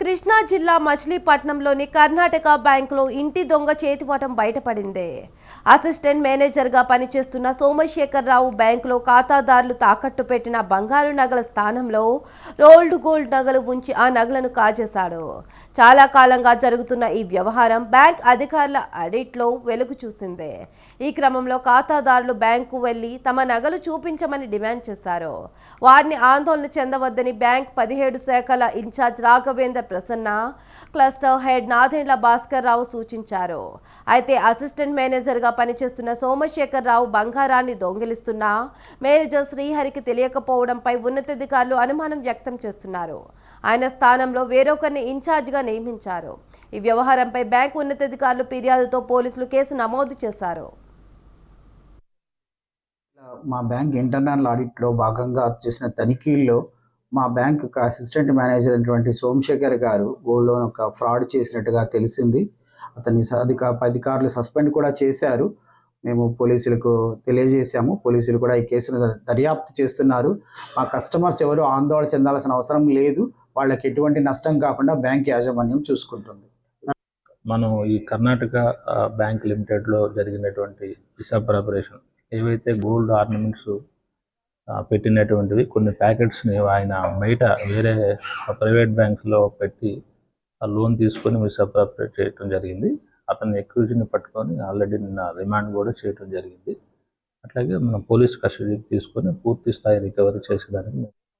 కృష్ణా జిల్లా మచిలీపట్నంలోని కర్ణాటక బ్యాంకులో ఇంటి దొంగ చేతివాటం బయటపడింది. అసిస్టెంట్ మేనేజర్గా పనిచేస్తున్న సోమశేఖరరావు బ్యాంకులో ఖాతాదారులు తాకట్టు పెట్టిన బంగారు నగల స్థానంలో రోల్డ్ గోల్డ్ నగలు ఉంచి ఆ నగలను కాజేశాడు. చాలా కాలంగా జరుగుతున్న ఈ వ్యవహారం బ్యాంక్ అధికారుల ఆడిట్లో వెలుగు చూసింది. ఈ క్రమంలో ఖాతాదారులు బ్యాంకు వెళ్ళి తమ నగలు చూపించమని డిమాండ్ చేశారు. వారిని ఆందోళన చెందవద్దని బ్యాంక్ పదిహేడు శాఖల incharge Raghavendra Prasanna cluster head Nadendla Bhaskar Rao సూచించారు. అయితే అసిస్టెంట్ మేనేజర్గా పనిచేస్తున్న సోమశేఖర్ రావు బంగారాన్ని దొంగిలిస్తున్న మేనేజర్ శ్రీహరికి తెలియకపోవడంపై ఉన్నతాధికారులు అనుమానం వ్యక్తం చేస్తున్నారు. ఆయన స్థానంలో వేరొకరిని ఇన్ఛార్జిగా నియమించారు. ఈ వ్యవహారంపై బ్యాంకు ఉన్నతాధికారులు ఫిర్యాదుతో పోలీసులు కేసు నమోదు చేశారు. మా బ్యాంక్ ఇంటర్నల్ ఆడిట్లో భాగంగా చేసిన తనిఖీల్లో మా బ్యాంక్ అసిస్టెంట్ మేనేజర్ అయినటువంటి సోమశేఖర్ గారు గోల్డ్ లోన్ ఒక ఫ్రాడ్ చేసినట్టుగా తెలిసింది. అతన్ని అధిక అధికారులు సస్పెండ్ కూడా చేశారు. మేము పోలీసులకు తెలియజేశాము. పోలీసులు కూడా ఈ కేసును దర్యాప్తు చేస్తున్నారు. మా కస్టమర్స్ ఎవరు ఆందోళన చెందాల్సిన అవసరం లేదు. వాళ్ళకి ఎటువంటి నష్టం కాకుండా బ్యాంక్ యాజమాన్యం చూసుకుంటుంది. మనం ఈ కర్ణాటక బ్యాంక్ లిమిటెడ్లో జరిగినటువంటి హిసాబ్ ఆపరేషన్ ఏవైతే గోల్డ్ ఆర్నమెంట్స్ పెట్టినటువంటివి. కొన్ని ప్యాకెట్స్ని ఆయన బయట వేరే ప్రైవేట్ బ్యాంక్స్లో పెట్టి ఆ లోన్ తీసుకొని మీరు ప్రిపరేట్ చేయడం జరిగింది. అతని ఎక్విజిని పట్టుకొని ఆల్రెడీ నిన్న రిమాండ్ కూడా చేయడం జరిగింది. అట్లాగే మనం పోలీస్ కస్టడీకి తీసుకొని పూర్తి స్థాయి రికవరీ చేసేదానికి